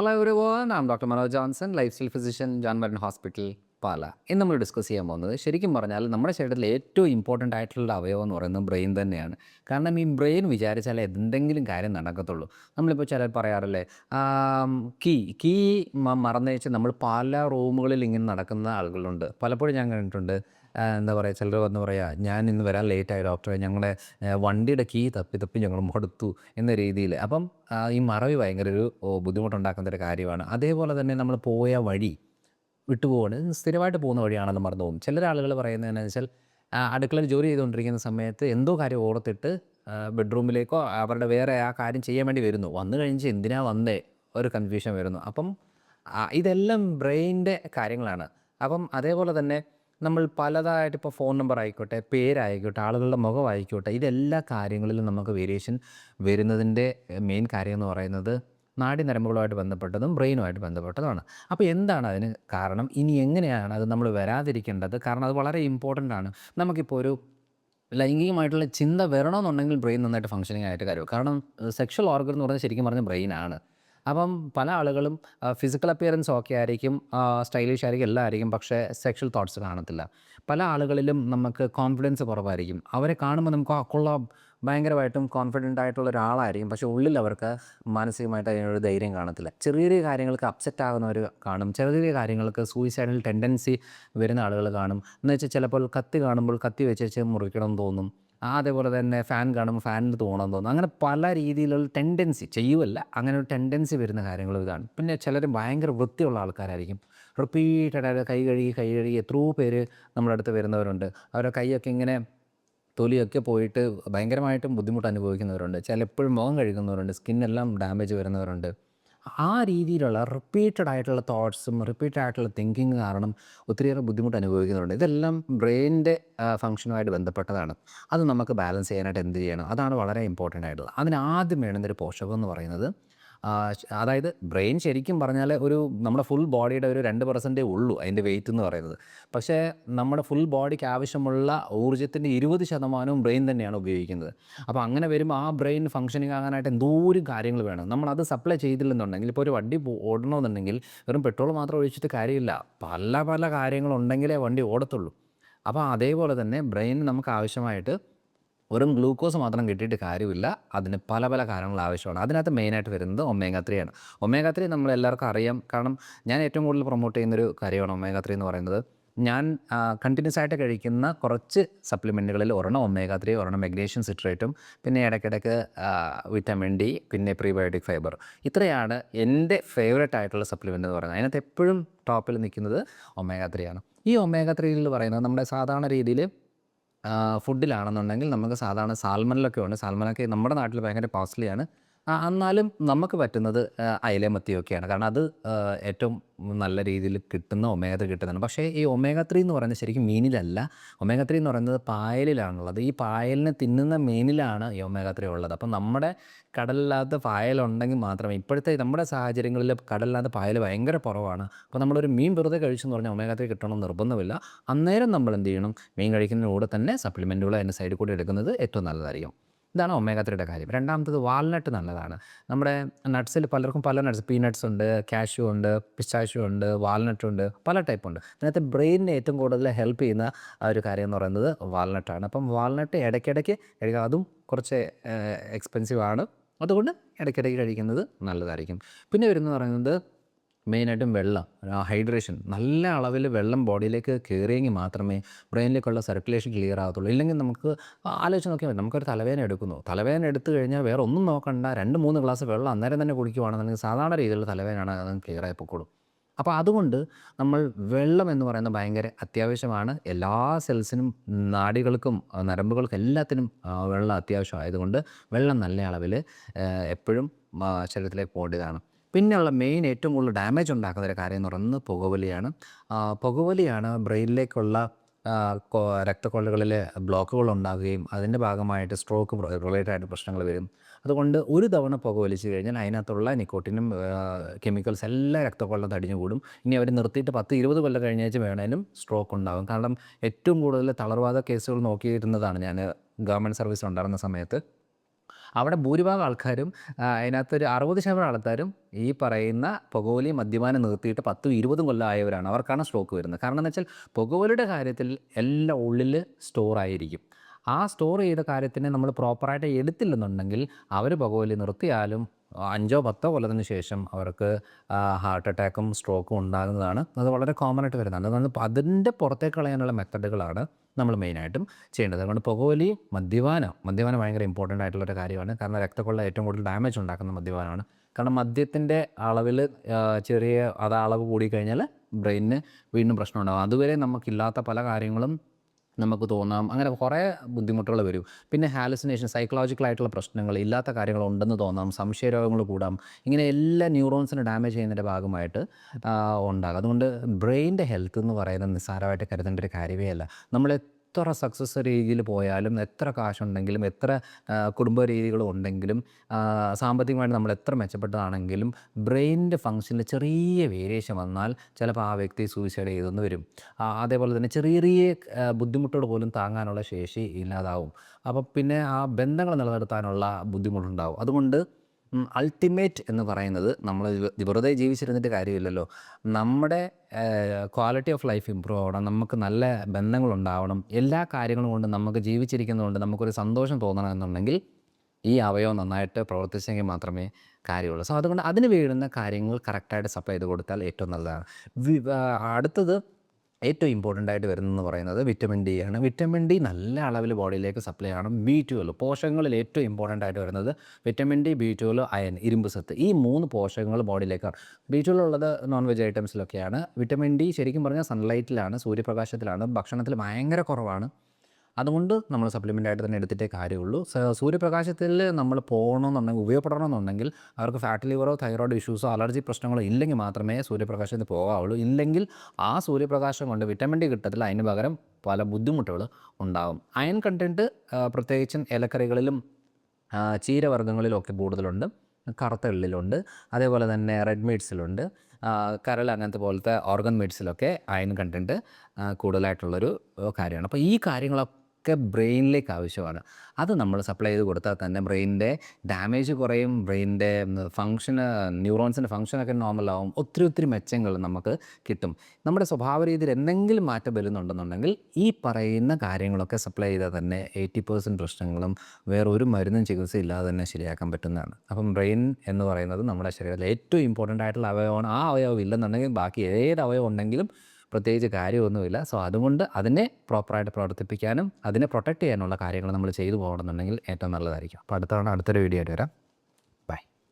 Hello everyone am doctor Manoj Johnson lifestyle physician John മരൺ hospital Pala ഇന്ന് നമ്മൾ discuss ചെയ്യാൻ പോകുന്നത് ശരിക്കും പറഞ്ഞാൽ നമ്മുടെ ശരീരത്തിൽ ഏറ്റവും ഇമ്പോർട്ടന്റ് ആയിട്ടുള്ള അവയവം എന്ന് പറയുന്നത് ബ്രെയിൻ തന്നെയാണ്. കാരണം ഈ ബ്രെയിൻ വിചാരിച്ചാൽ എന്തെങ്കിലും കാര്യം നടക്കത്തുള്ളൂ. നമ്മളിപ്പോൾ ചിലർ പറയാറില്ലേ കീ കീ മറന്നു വെച്ച് നമ്മൾ പല റൂമുകളിൽ ഇങ്ങനെ നടക്കുന്ന ആളുകളുണ്ട്. പലപ്പോഴും ഞാൻ കണ്ടിട്ടുണ്ട് എന്താ പറയുക ചിലർ വന്ന് പറയാ ഞാൻ ഇന്ന് വരാൻ ലേറ്റായി ഡോക്ടറെ ഞങ്ങളുടെ വണ്ടിയുടെ കീ തപ്പി തപ്പി ഞങ്ങൾ മടുത്തു എന്ന രീതിയിൽ അപ്പം ഈ മറവി ഭയങ്കര ഒരു ബുദ്ധിമുട്ടുണ്ടാക്കുന്ന ഒരു കാര്യമാണ്. അതേപോലെ തന്നെ നമ്മൾ പോയ വഴി വിട്ടുപോവാണ് സ്ഥിരമായിട്ട് പോകുന്ന വഴിയാണെന്ന് മറന്നു പോകും. ചില ആളുകൾ പറയുന്നതെന്ന് വെച്ചാൽ അടുക്കളയിൽ ജോലി ചെയ്തുകൊണ്ടിരിക്കുന്ന സമയത്ത് എന്തോ കാര്യം ഓർത്തിട്ട് ബെഡ്റൂമിലേക്കോ അവരുടെ വേറെ ആ കാര്യം ചെയ്യാൻ വേണ്ടി വരുന്നു. വന്നു കഴിഞ്ഞ് എന്തിനാ വന്നേ? ഒരു കൺഫ്യൂഷൻ വരുന്നു. അപ്പം ഇതെല്ലാം ബ്രെയിനിന്റെ കാര്യങ്ങളാണ്. അപ്പം അതേപോലെ തന്നെ നമ്മൾ പലതായിട്ട് ഇപ്പോൾ ഫോൺ നമ്പർ ആയിക്കോട്ടെ പേരായിക്കോട്ടെ ആളുകളുടെ മുഖം ആയിക്കോട്ടെ ഇതെല്ലാ കാര്യങ്ങളിലും നമുക്ക് വേരിയേഷൻ വരുന്നതിന്റെ മെയിൻ കാര്യം എന്ന് പറയുന്നത് നാടി നരമ്പുകളുമായിട്ട് ബന്ധപ്പെട്ടതും ബ്രെയിനുമായിട്ട് ബന്ധപ്പെട്ടതുമാണ്. അപ്പോൾ എന്താണ് അതിന് കാരണം? ഇനി എങ്ങനെയാണ് അത് നമ്മൾ വരാതിരിക്കേണ്ടത്? കാരണം അത് വളരെ ഇമ്പോർട്ടന്റ് ആണ്. നമുക്കിപ്പോൾ ഒരു ലൈംഗികമായിട്ടുള്ള ചിന്ത വരണമെന്നുണ്ടെങ്കിൽ ബ്രെയിൻ നന്നായിട്ട് ഫങ്ഷനിങ് ആയിട്ട് കാര്യം കാരണം സെക്ഷൽ ഓർഗൻ എന്ന് പറഞ്ഞാൽ ശരിക്കും പറഞ്ഞാൽ ബ്രെയിനാണ്. അപ്പം പല ആളുകളും ഫിസിക്കൽ അപ്പിയറൻസ് ഓക്കെ ആയിരിക്കും സ്റ്റൈലിഷ് ആയിരിക്കും എല്ലാം ആയിരിക്കും പക്ഷേ സെക്ഷൽ തോട്ട്സ് കാണത്തില്ല. പല ആളുകളിലും നമുക്ക് കോൺഫിഡൻസ് കുറവായിരിക്കും. അവരെ കാണുമ്പോൾ നമുക്ക് കൊള്ളാം ഭയങ്കരമായിട്ടും കോൺഫിഡന്റ് ആയിട്ടുള്ള ഒരാളായിരിക്കും പക്ഷേ ഉള്ളിൽ അവർക്ക് മാനസികമായിട്ട് അതിനൊരു ധൈര്യം കാണത്തില്ല. ചെറിയ ചെറിയ കാര്യങ്ങൾക്ക് അപ്സെറ്റ് ആകുന്നവർ കാണും ചെറിയ ചെറിയ കാര്യങ്ങൾക്ക് സൂയിസൈഡൽ ടെൻഡൻസി വരുന്ന ആളുകൾ കാണും. എന്ന് വെച്ചാൽ ചിലപ്പോൾ കത്തി കാണുമ്പോൾ കത്തി വെച്ച് മുറിക്കണം തോന്നും. അതേപോലെ തന്നെ ഫാൻ കാണുമ്പോൾ ഫാനിൽ തോന്നാൻ തോന്നും. അങ്ങനെ പല രീതിയിലുള്ള ടെൻഡൻസി ചെയ്യുമല്ല അങ്ങനെ ഒരു ടെൻഡൻസി വരുന്ന കാര്യങ്ങൾ ഇതാണ് പിന്നെ ചിലർ ഭയങ്കര വൃത്തിയുള്ള ആൾക്കാരായിരിക്കും. റിപ്പീറ്റഡായിട്ട് കൈ കഴുകി കൈ കഴുകി എത്രയോ പേര് നമ്മുടെ അടുത്ത് വരുന്നവരുണ്ട്. അവരുടെ കൈയൊക്കെ ഇങ്ങനെ തൊലിയൊക്കെ പോയിട്ട് ഭയങ്കരമായിട്ടും ബുദ്ധിമുട്ട് അനുഭവിക്കുന്നവരുണ്ട്. ചിലപ്പോഴും മുഖം കഴുകുന്നവരുണ്ട് സ്കിന്നെല്ലാം ഡാമേജ് വരുന്നവരുണ്ട്. ആ രീതിയിലുള്ള റിപ്പീറ്റഡ് ആയിട്ടുള്ള തോട്ട്സും റിപ്പീറ്റഡ് ആയിട്ടുള്ള തിങ്കിങ് കാരണം ഒത്തിരിയേറെ ബുദ്ധിമുട്ട് അനുഭവിക്കുന്നുണ്ട്. ഇതെല്ലാം ബ്രെയിനിന്റെ ഫംഗ്ഷനുമായിട്ട് ബന്ധപ്പെട്ടതാണ്. അത് നമുക്ക് ബാലൻസ് ചെയ്യാനായിട്ട് എന്ത് ചെയ്യണം? അതാണ് വളരെ ഇമ്പോർട്ടന്റ് ആയിട്ടുള്ളത്. അതിന് ആദ്യം വേണ്ടുന്നൊരു പോഷകം എന്ന് പറയുന്നത് അതായത് ബ്രെയിൻ ശരിക്കും പറഞ്ഞാൽ ഒരു നമ്മുടെ ഫുൾ ബോഡിയുടെ ഒരു രണ്ട് പെർസെന്റേ ഉള്ളൂ അതിന്റെ വെയിറ്റ് എന്ന് പറയുന്നത്. പക്ഷേ നമ്മുടെ ഫുൾ ബോഡിക്ക് ആവശ്യമുള്ള ഊർജത്തിന്റെ ഇരുപത് ശതമാനവും ബ്രെയിൻ തന്നെയാണ് ഉപയോഗിക്കുന്നത്. അപ്പോൾ അങ്ങനെ വരുമ്പോൾ ആ ബ്രെയിൻ ഫങ്ഷനിങ് ആകാനായിട്ട് എന്തോരം കാര്യങ്ങൾ വേണം. നമ്മളത് സപ്ലൈ ചെയ്തില്ലെന്നുണ്ടെങ്കിൽ ഇപ്പോൾ ഒരു വണ്ടി ഓടണമെന്നുണ്ടെങ്കിൽ വെറും പെട്രോൾ മാത്രം ഒഴിച്ചിട്ട് കാര്യമില്ല. പല പല കാര്യങ്ങളുണ്ടെങ്കിലേ വണ്ടി ഓടത്തുള്ളൂ. അപ്പോൾ അതേപോലെ തന്നെ ബ്രെയിൻ നമുക്ക് ആവശ്യമായിട്ട് വെറും ഗ്ലൂക്കോസ് മാത്രം കിട്ടിയിട്ട് കാര്യമില്ല. അതിന് പല പല കാര്യങ്ങൾ ആവശ്യമാണ്. അതിനകത്ത് മെയിനായിട്ട് വരുന്നത് ഒമേഗ ത്രീ ആണ്. ഒമേഗ ത്രീ നമ്മൾ എല്ലാവർക്കും അറിയാം. കാരണം ഞാൻ ഏറ്റവും കൂടുതൽ പ്രൊമോട്ട് ചെയ്യുന്നൊരു കാര്യമാണ് ഒമേഗ ത്രീ എന്ന് പറയുന്നത്. ഞാൻ കണ്ടിന്യൂസ് ആയിട്ട് കഴിക്കുന്ന കുറച്ച് സപ്ലിമെന്റുകളിൽ ഒരെണ്ണം ഒമേഗ ത്രീ ഒരെണ്ണം മെഗ്നീഷ്യം സിട്രേറ്റും പിന്നെ ഇടയ്ക്കിടയ്ക്ക് വിറ്റാമിൻ ഡി പിന്നെ പ്രീബയോട്ടിക് ഫൈബർ ഇത്രയാണ് എന്റെ ഫേവറേറ്റ് ആയിട്ടുള്ള സപ്ലിമെന്റ് എന്ന് പറയുന്നത്. അതിനകത്ത് എപ്പോഴും ടോപ്പിൽ നിൽക്കുന്നത് ഒമേഗ ത്രീ ആണ്. ഈ ഒമേഗ ത്രീയിൽ പറയുന്നത് നമ്മുടെ സാധാരണ രീതിയിൽ ഫുഡിലാണെന്നുണ്ടെങ്കിൽ നമുക്ക് സാധാരണ സാൽമനിലൊക്കെ ഉണ്ട്. സാൽമനൊക്കെ നമ്മുടെ നാട്ടിൽ ഭയങ്കര കോസ്റ്റ്ലിയാണ്. എന്നാലും നമുക്ക് പറ്റുന്നത് അയല മത്തിയൊക്കെയാണ്. കാരണം അത് ഏറ്റവും നല്ല രീതിയിൽ കിട്ടുന്ന ഒമേഗ കിട്ടുന്നതാണ്. പക്ഷേ ഈ ഒമേഗ ത്രീ എന്ന് പറയുന്നത് ശരിക്കും മീനിലല്ല. ഒമേഗ ത്രീ എന്ന് പറയുന്നത് പായലിലാണുള്ളത്. ഈ പായലിനെ തിന്നുന്ന മീനിലാണ് ഈ ഒമേഗ ത്രീ ഉള്ളത്. അപ്പം നമ്മുടെ കടലിനകത്ത് പായലുണ്ടെങ്കിൽ മാത്രമേ ഇപ്പോഴത്തെ നമ്മുടെ സാഹചര്യങ്ങളിൽ കടലില്ലാത്ത പായൽ ഭയങ്കര കുറവാണ്. അപ്പോൾ നമ്മളൊരു മീൻ വെറുതെ കഴിച്ചെന്ന് പറഞ്ഞാൽ ഒമേഗ കിട്ടണമെന്ന് നിർബന്ധമില്ല. അന്നേരം നമ്മൾ എന്ത് ചെയ്യണം? മീൻ കഴിക്കുന്നതിന് കൂടെ തന്നെ സപ്ലിമെന്റുകൾ അതിന്റെ സൈഡിൽ കൂടി എടുക്കുന്നത് ഏറ്റവും നല്ലതായിരിക്കും. ഇതാണ് ഒമേഗ കാര്യം. രണ്ടാമത്തത് വാൾനട്ട് നല്ലതാണ്. നമ്മുടെ നട്ട്സിൽ പലർക്കും പല നട്ട്സ് പീനട്ട്സ് ഉണ്ട് കാഷ്യൂ ഉണ്ട് പിസ്റ്റാഷ്യൂ ഉണ്ട് വാൾനട്ട് ഉണ്ട് പല ടൈപ്പ് ഉണ്ട്. അതിനകത്ത് ബ്രെയിനിന് ഏറ്റവും കൂടുതൽ ഹെൽപ്പ് ചെയ്യുന്ന ഒരു കാര്യം എന്ന് പറയുന്നത് വാൾനട്ടാണ് അപ്പം വാൾനട്ട് ഇടയ്ക്കിടയ്ക്ക് അതും കുറച്ച് എക്സ്പെൻസീവ് ആണ്. അതുകൊണ്ട് ഇടയ്ക്കിടയ്ക്ക് കഴിക്കുന്നത് നല്ലതായിരിക്കും. പിന്നെ വരുന്നത് പറയുന്നത് മെയിനായിട്ടും വെള്ളം ഹൈഡ്രേഷൻ നല്ല അളവിൽ വെള്ളം ബോഡിയിലേക്ക് കയറിയെങ്കിൽ മാത്രമേ ബ്രെയിനിലേക്കുള്ള സർക്കുലേഷൻ ക്ലിയർ ആകത്തുള്ളൂ. ഇല്ലെങ്കിൽ നമുക്ക് ആലോചിച്ച് നോക്കിയാൽ മതി. നമുക്കൊരു തലവേദന എടുക്കുന്നു. തലവേദന എടുത്തു കഴിഞ്ഞാൽ വേറെ ഒന്നും നോക്കണ്ട. രണ്ട് മൂന്ന് ഗ്ലാസ് വെള്ളം അന്നേരം തന്നെ കുടിക്കുവാണെന്നുണ്ടെങ്കിൽ സാധാരണ രീതിയിലുള്ള തലവേദനയാണ് അത് ക്ലിയർ ആയി പൊക്കോളും. അപ്പോൾ അതുകൊണ്ട് നമ്മൾ വെള്ളം എന്ന് പറയുന്നത് ഭയങ്കര അത്യാവശ്യമാണ്. എല്ലാ സെൽസിനും നാടികൾക്കും നരമ്പുകൾക്കും എല്ലാത്തിനും വെള്ളം അത്യാവശ്യമായതുകൊണ്ട് വെള്ളം നല്ല അളവിൽ എപ്പോഴും ശരീരത്തിലേക്ക് പോകേണ്ടതാണ്. പിന്നെയുള്ള മെയിൻ ഏറ്റവും കൂടുതൽ ഡാമേജ് ഉണ്ടാക്കുന്ന ഒരു കാര്യം എന്ന് പറയുന്നത് പുകവലിയാണ്. പുകവലിയാണ് ബ്രെയിനിലേക്കുള്ള രക്തക്കൊള്ളുകളിൽ ബ്ലോക്കുകൾ ഉണ്ടാകുകയും അതിന്റെ ഭാഗമായിട്ട് സ്ട്രോക്ക് റിലേറ്റഡ് ആയിട്ട് പ്രശ്നങ്ങൾ വരും. അതുകൊണ്ട് ഒരു തവണ പുക വലിച്ചു കഴിഞ്ഞാൽ അതിനകത്തുള്ള നിക്കോട്ടിനും കെമിക്കൽസ് എല്ലാം രക്തക്കൊള്ളം തടിഞ്ഞു കൂടും ഇനി അവർ നിർത്തിയിട്ട് പത്ത് ഇരുപത് കൊല്ലം കഴിഞ്ഞേച്ച് വേണേലും സ്ട്രോക്ക് ഉണ്ടാകും കാരണം ഏറ്റവും കൂടുതൽ തളർവാദ കേസുകൾ നോക്കിയിരുന്നതാണ് ഞാൻ ഗവൺമെന്റ് സർവീസ് ഉണ്ടായിരുന്ന സമയത്ത്. അവിടെ ഭൂരിഭാഗം ആൾക്കാരും അതിനകത്തൊരു അറുപത് ശതമാനം ആൾക്കാരും ഈ പറയുന്ന പുകവലി മദ്യപാനം നിർത്തിയിട്ട് പത്തും ഇരുപതും കൊല്ലം ആയവരാണ്. അവർക്കാണ് സ്ട്രോക്ക് വരുന്നത്. കാരണം എന്ന് വെച്ചാൽ പുകവലിയുടെ കാര്യത്തിൽ എല്ലാം ഉള്ളിൽ സ്റ്റോർ ആയിരിക്കും. ആ സ്റ്റോർ ചെയ്ത കാര്യത്തിനെ നമ്മൾ പ്രോപ്പറായിട്ട് എടുത്തില്ലെന്നുണ്ടെങ്കിൽ അവർ പുകവലി നിർത്തിയാലും അഞ്ചോ പത്തോ കൊല്ലത്തിന് ശേഷം അവർക്ക് ഹാർട്ട് അറ്റാക്കും സ്ട്രോക്കും ഉണ്ടാകുന്നതാണ്. അത് വളരെ കോമൺ ആയിട്ട് വരുന്നതാണ് അതിന്റെ പുറത്തേക്ക് കളയാനുള്ള മെത്തഡുകളാണ് നമ്മൾ മെയിനായിട്ടും ചെയ്യേണ്ടത്. അതുകൊണ്ട് പുകവലി മദ്യപാനം മദ്യപാനം ഭയങ്കര ഇമ്പോർട്ടന്റ് ആയിട്ടുള്ളൊരു കാര്യമാണ്. കാരണം രക്തക്കൊള്ള ഏറ്റവും കൂടുതൽ ഡാമേജ് ഉണ്ടാക്കുന്ന മദ്യപാനമാണ്. കാരണം മദ്യത്തിന്റെ അളവിൽ ചെറിയ അത് അളവ് കൂടിക്കഴിഞ്ഞാൽ ബ്രെയിനിന് വീണ്ടും പ്രശ്നമുണ്ടാകും അതുവരെ നമുക്കില്ലാത്ത പല കാര്യങ്ങളും നമുക്ക് തോന്നാം. അങ്ങനെ കുറേ ബുദ്ധിമുട്ടുകൾ വരും. പിന്നെ ഹാലുസിനേഷൻ സൈക്കോളജിക്കൽ ആയിട്ടുള്ള പ്രശ്നങ്ങൾ ഇല്ലാത്ത കാര്യങ്ങൾ ഉണ്ടെന്ന് തോന്നാം. സംശയരോഗങ്ങൾ കൂടാം. ഇങ്ങനെ എല്ലാ ന്യൂറോൺസിനെ ഡാമേജ് ചെയ്യുന്നതിന്റെ ഭാഗമായിട്ട് ഉണ്ടാകും. അതുകൊണ്ട് ബ്രെയിന്റെ ഹെൽത്ത് എന്ന് പറയുന്നത് നിസ്സാരമായിട്ട് കരുതേണ്ട ഒരു കാര്യമേ അല്ല. നമ്മൾ എത്ര സക്സസ് രീതിയിൽ പോയാലും എത്ര കാശുണ്ടെങ്കിലും എത്ര കുടുംബ രീതികളും ഉണ്ടെങ്കിലും സാമ്പത്തികമായിട്ട് നമ്മൾ എത്ര മെച്ചപ്പെട്ടതാണെങ്കിലും ബ്രെയിനിന്റെ ഫങ്ഷനിൽ ചെറിയ വേരിയേഷൻ വന്നാൽ ചിലപ്പോൾ ആ വ്യക്തി സൂയിസൈഡ് ചെയ്തെന്ന് വരും. അതേപോലെ തന്നെ ചെറിയ ചെറിയ ബുദ്ധിമുട്ടോട് പോലും താങ്ങാനുള്ള ശേഷി ഇല്ലാതാവും. അപ്പോൾ പിന്നെ ആ ബന്ധങ്ങൾ നിലനിർത്താനുള്ള ബുദ്ധിമുട്ടുണ്ടാവും. അതുകൊണ്ട് അൾട്ടിമേറ്റ് എന്ന് പറയുന്നത് നമ്മൾ വെറുതെ ജീവിച്ചിരുന്നിട്ട് കാര്യമില്ലല്ലോ. നമ്മുടെ ക്വാളിറ്റി ഓഫ് ലൈഫ് ഇമ്പ്രൂവ് ആവണം നമുക്ക് നല്ല ബന്ധങ്ങളുണ്ടാവണം എല്ലാ കാര്യങ്ങളും കൊണ്ട് നമുക്ക് ജീവിച്ചിരിക്കുന്നതുകൊണ്ട് നമുക്കൊരു സന്തോഷം തോന്നണം എന്നുണ്ടെങ്കിൽ ഈ അവയവം നന്നായിട്ട് പ്രവർത്തിച്ചെങ്കിൽ മാത്രമേ കാര്യമുള്ളൂ. സോ അതുകൊണ്ട് അതിന് വീഴുന്ന കാര്യങ്ങൾ കറക്റ്റായിട്ട് സപ്ലൈ ചെയ്ത് കൊടുത്താൽ ഏറ്റവും നല്ലതാണ്. അടുത്തത് ഏറ്റവും ആയിട്ട് വരുന്നതെന്ന് പറയുന്നത് വിറ്റമിൻ ഡി ആണ്. വിറ്റമിൻ ഡി നല്ല അളവിൽ ബോഡിയിലേക്ക് സപ്ലൈ ചെയ്യണം ബി ട്വൽവ് പോഷകങ്ങളിൽ ഏറ്റവും ഇമ്പോർട്ടന്റ് ആയിട്ട് വരുന്നത് vitamin D B twelve iron ഇരുമ്പ് സത്ത്. ഈ മൂന്ന് പോഷകങ്ങൾ ബോഡിയിലേക്കാണ് ബി ട്വൽവ് ഉള്ളത് നോൺ വെജ് ഐറ്റംസിലൊക്കെയാണ് വിറ്റമിൻ ഡി ശരിക്കും പറഞ്ഞാൽ സൺലൈറ്റിലാണ് സൂര്യപ്രകാശത്തിലാണ് ഭക്ഷണത്തിൽ ഭയങ്കര കുറവാണ്. അതുകൊണ്ട് നമ്മൾ സപ്ലിമെന്റ് ആയിട്ട് തന്നെ എടുത്തിട്ടേ കാര്യമുള്ളൂ. സൂര്യപ്രകാശത്തിൽ നമ്മൾ പോകണമെന്നുണ്ടെങ്കിൽ ഉപയോഗപ്പെടണമെന്നുണ്ടെങ്കിൽ അവർക്ക് ഫാറ്റ് ലിവറോ തൈറോയ്ഡ് ഇഷ്യൂസോ അലർജി പ്രശ്നങ്ങളോ ഇല്ലെങ്കിൽ മാത്രമേ സൂര്യപ്രകാശത്തിൽ പോകാവുള്ളൂ. ഇല്ലെങ്കിൽ ആ സൂര്യപ്രകാശം കൊണ്ട് വിറ്റമിൻ ഡി കിട്ടത്തില്ല. അതിന് പകരം പല ബുദ്ധിമുട്ടുകൾ ഉണ്ടാകും അയൺ കണ്ടന്റ് പ്രത്യേകിച്ചും ഇലക്കറികളിലും ചീരവർഗങ്ങളിലൊക്കെ കൂടുതലുണ്ട്. കറുത്ത എള്ളിലുണ്ട്. അതേപോലെ തന്നെ റെഡ് മീറ്റ്സിലുണ്ട് കരൾ അങ്ങനത്തെ പോലത്തെ ഓർഗൻ മീറ്റ്സിലൊക്കെ അയൺ കണ്ടന്റ് കൂടുതലായിട്ടുള്ളൊരു കാര്യമാണ്. അപ്പോൾ ഈ കാര്യങ്ങളൊക്കെ ബ്രെയിനിലേക്ക് ആവശ്യമാണ്. അത് നമ്മൾ സപ്ലൈ ചെയ്ത് കൊടുത്താൽ തന്നെ ബ്രെയിനിന്റെ ഡാമേജ് കുറയും ബ്രെയിനിന്റെ ഫങ്ഷന് ന്യൂറോൺസിന്റെ ഫങ്ഷനൊക്കെ നോർമലാവും. ഒത്തിരി ഒത്തിരി മെച്ചങ്ങൾ നമുക്ക് കിട്ടും. നമ്മുടെ സ്വഭാവ രീതിയിൽ എന്തെങ്കിലും മാറ്റം വരുന്നുണ്ടെന്നുണ്ടെങ്കിൽ ഈ പറയുന്ന കാര്യങ്ങളൊക്കെ സപ്ലൈ ചെയ്താൽ തന്നെ എയ്റ്റി പേഴ്സന്റ് പ്രശ്നങ്ങളും വേറെ ഒരു മരുന്നും ചികിത്സ ഇല്ലാതെ തന്നെ ശരിയാക്കാൻ പറ്റുന്നതാണ്. അപ്പം ബ്രെയിൻ എന്ന് പറയുന്നത് നമ്മുടെ ശരീരത്തിൽ ഏറ്റവും ഇമ്പോർട്ടന്റ് ആയിട്ടുള്ള അവയവമാണ്. ആ അവയവം ഇല്ലെന്നുണ്ടെങ്കിൽ ബാക്കി ഏത് അവയവം ഉണ്ടെങ്കിലും പ്രത്യേകിച്ച് കാര്യമൊന്നുമില്ല. സോ അതുകൊണ്ട് അതിനെ പ്രോപ്പറായിട്ട് പ്രവർത്തിപ്പിക്കാനും അതിനെ പ്രൊട്ടക്റ്റ് ചെയ്യാനുള്ള കാര്യങ്ങൾ നമ്മൾ ചെയ്തു പോകണമെന്നുണ്ടെങ്കിൽ ഏറ്റവും നല്ലതായിരിക്കും. അപ്പോൾ അടുത്ത അടുത്തൊരു വീഡിയോ ആയിട്ട് വരാം.